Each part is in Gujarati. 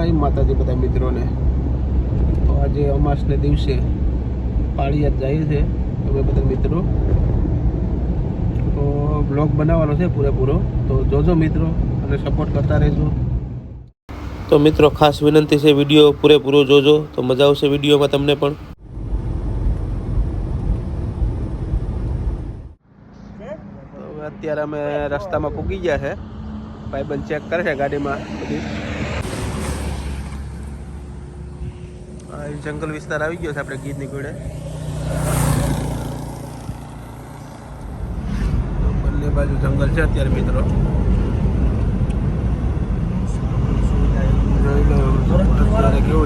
જય માતાજી બધા મિત્રોને. તો આજે અમાસને દિવસે પાળીયાત જાય છે તમે બધા મિત્રો. તો બ્લોગ બનાવવાનો છે પૂરેપૂરો. તો જોજો મિત્રો અને સપોર્ટ કરતા રહેજો. તો મિત્રો ખાસ વિનંતી છે વીડિયો પૂરેપૂરો જોજો. તો મજા આવશે વિડીયોમાં તમને પણ. અત્યારે અમે રસ્તામાં પૂગી ગયા છે. ભાઈબંધ ચેક કરે છે ગાડીમાં બધી આ એ જંગલ વિસ્તાર આવી ગયો છે આપણે ગીરની તો બંને બાજુ જંગલ છે અત્યારે મિત્રો.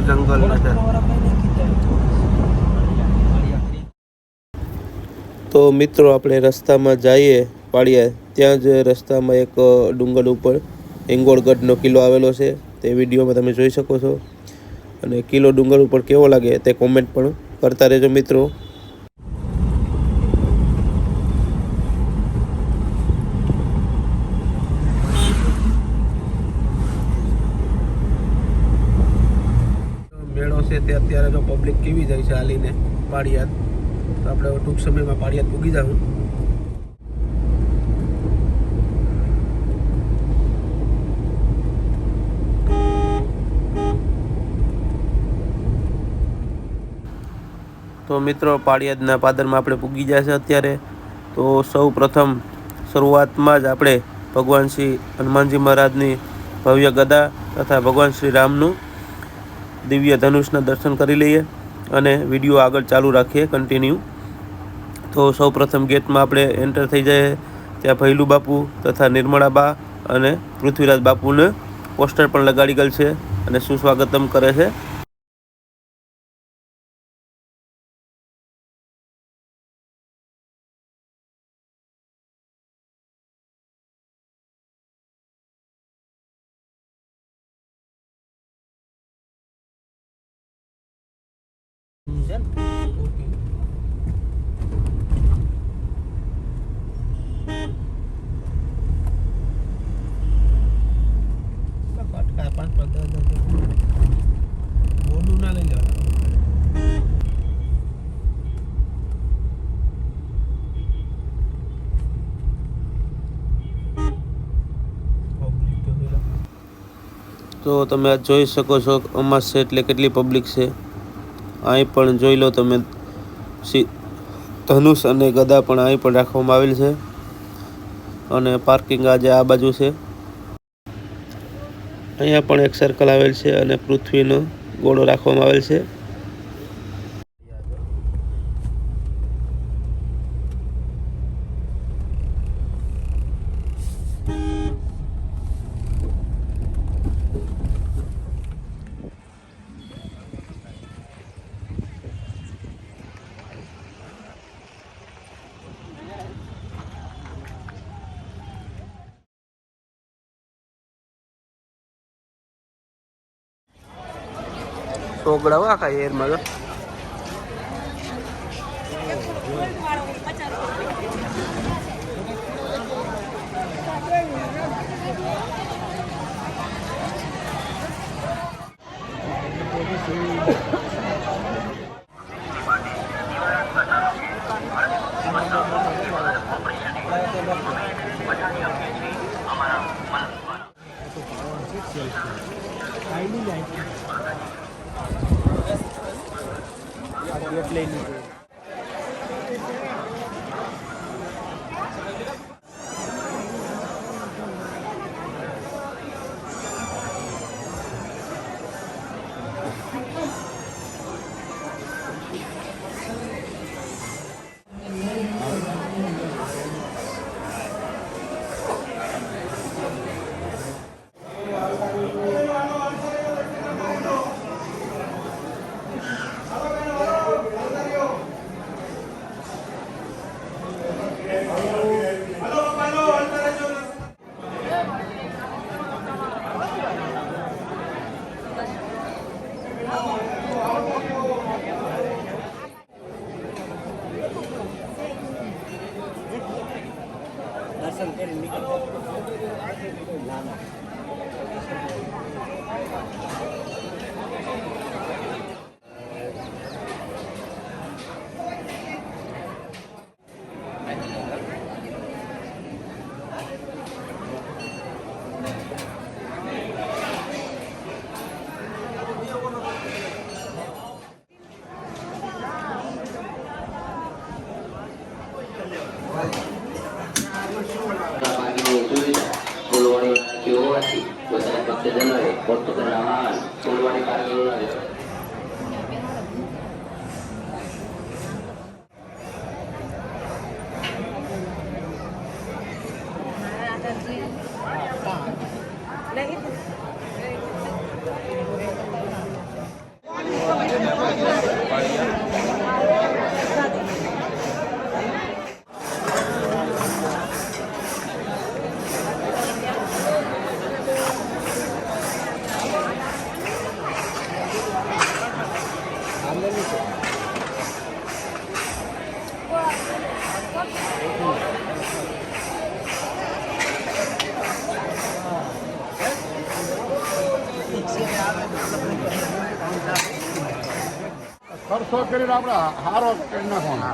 જંગલ છે. તો મિત્રો, આપણે રસ્તામાં જઈએ પાડીએ ત્યાં જ રસ્તામાં એક ડુંગર ઉપર હિંગોળગઢનો કિલ્લો આવેલો છે. તે વિડીયોમાં તમે જોઈ શકો છો. અને કિલો ડુંગર ઉપર કેવો લાગે તે કોમેન્ટ પણ કરતા રહેજો મિત્રો. મેળો છે તે અત્યારે જો પબ્લિક કેવી જાય છે હાલીને પાડિયાદ તો આપણે ટૂંક સમયમાં પાડિયાદ પૂગી જાઉં તો મિત્રો પાળિયાદના પાદરમાં આપણે પૂગી જશે અત્યારે. તો સૌ પ્રથમ શરૂઆતમાં જ આપણે ભગવાન શ્રી હનુમાનજી મહારાજની ભવ્ય ગદા તથા ભગવાન શ્રી રામનું દિવ્ય ધનુષના દર્શન કરી લઈએ અને વીડિયો આગળ ચાલુ રાખીએ કન્ટિન્યુ તો સૌ પ્રથમ ગેટમાં આપણે એન્ટર થઈ જઈએ. ત્યાં ભૈલું બાપુ તથા નિર્મળા બા અને પૃથ્વીરાજ બાપુને પોસ્ટર પણ લગાડી ગયેલ છે અને સુસ્વાગતમ કરે છે. તો તમે જોઈ શકો છો અમાસ એટલે કેટલી પબ્લિક છે. અહીં પણ જોઈ લો તમે. ધનુષ અને ગદા પણ અહીં પણ રાખવામાં આવેલ છે. અને પાર્કિંગ આજે આ બાજુ છે. અહીંયા પણ એક સર્કલ આવેલ છે અને પૃથ્વીનો ગોળો રાખવામાં આવેલ છે. સોગડા હો આખા એરમાં તો. દર્શન કરી નીકળતા ખર્ચો કરીને આપણે હારો કરી નાખવાનો.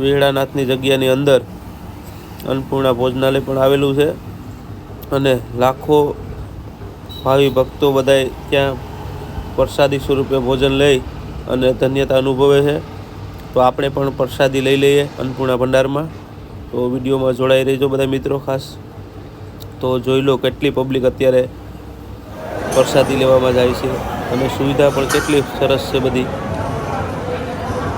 વેળાનાથની જગ્યાની અંદર અન્નપૂર્ણા ભોજનાલય પણ આવેલું છે અને લાખો ભાવિ ભક્તો બધાય ત્યાં પ્રસાદી સ્વરૂપે ભોજન લઈ અને ધન્યતા અનુભવે છે. તો આપણે પણ પ્રસાદી લઈ લઈએ અન્નપૂર્ણા ભંડારમાં. તો વિડીયોમાં જોડાઈ રહેજો બધા મિત્રો ખાસ. તો જોઈ લો કેટલી પબ્લિક અત્યારે પ્રસાદી લેવામાં જાય છે અને સુવિધા પણ કેટલી સરસ છે બધી.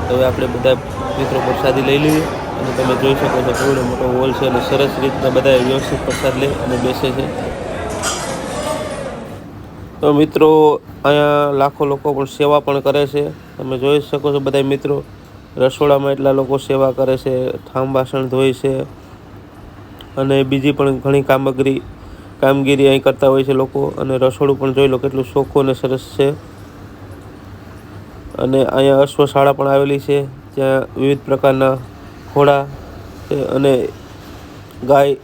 હવે આપણે બધા મિત્રો પ્રસાદી લઈ લીધી અને તમે જોઈ શકો છો કેવડો મોટો હોલ છે અને સરસ રીતના બધા વ્યવસ્થિત પ્રસાદ લે અને બેસે છે. તો મિત્રો, અહીંયા લાખો લોકો પણ સેવા પણ કરે છે. તમે જોઈ શકો છો બધા મિત્રો, રસોડામાં એટલા લોકો સેવા કરે છે, થામ વાસણ ધોય છે અને બીજી પણ ઘણી કામગીરી કામગીરી અહીં કરતા હોય છે લોકો અને રસોડું પણ જોઈ લો કેટલું ચોખ્ખું અને સરસ છે. અને અહીંયા અશ્વશાળા પણ આવેલી છે. જ્યાં વિવિધ પ્રકારના ઘોડા અને ગાય,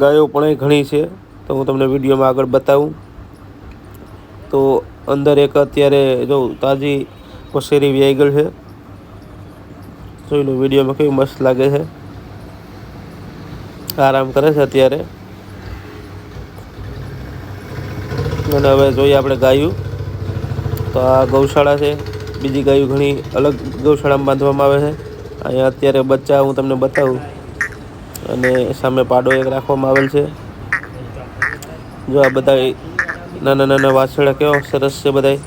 ગાયો પણ ઘણી છે. તો હું તમને વિડીયોમાં આગળ બતાવું. તો અંદર એક અત્યારે જો તાજી કોશેરી વ્યાઈ ગયેલ છે. જોઈ લો વિડીયોમાં કેવી મસ્ત લાગે છે. આરામ કરે છે અત્યારે. અને હવે જોઈએ આપણે ગાયું. તો આ ગૌશાળા છે. બીજી ગાયો ઘણી અલગ ગૌશાળામાં બાંધવામાં આવે છે. અહીંયા અત્યારે બચ્ચા હું તમને બતાવું. અને સામે પાડો એક રાખવામાં આવેલ છે. જો આ બધા નાના નાના વાછડા કેવા સરસ છે બધા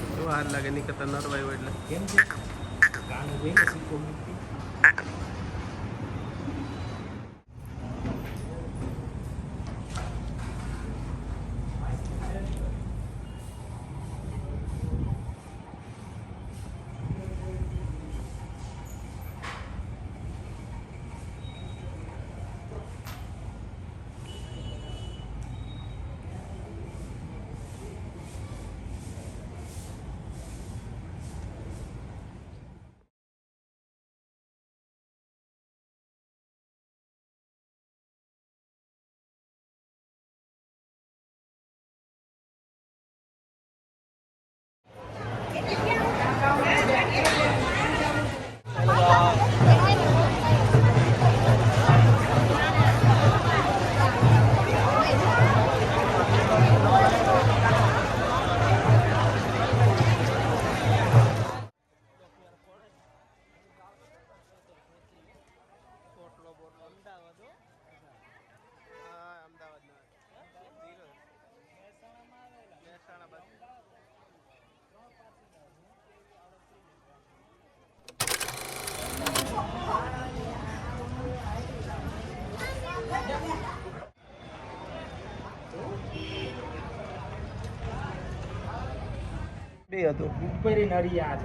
હતું. ઉપરી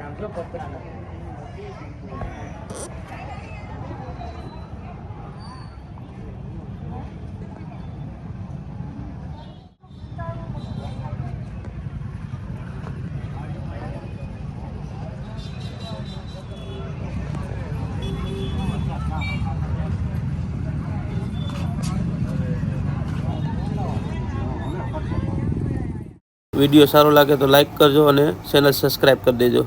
આમ પતરા વીડિયો સારો લાગે તો લાઈક કરજો અને ચેનલ સબસ્ક્રાઈબ કરી દેજો.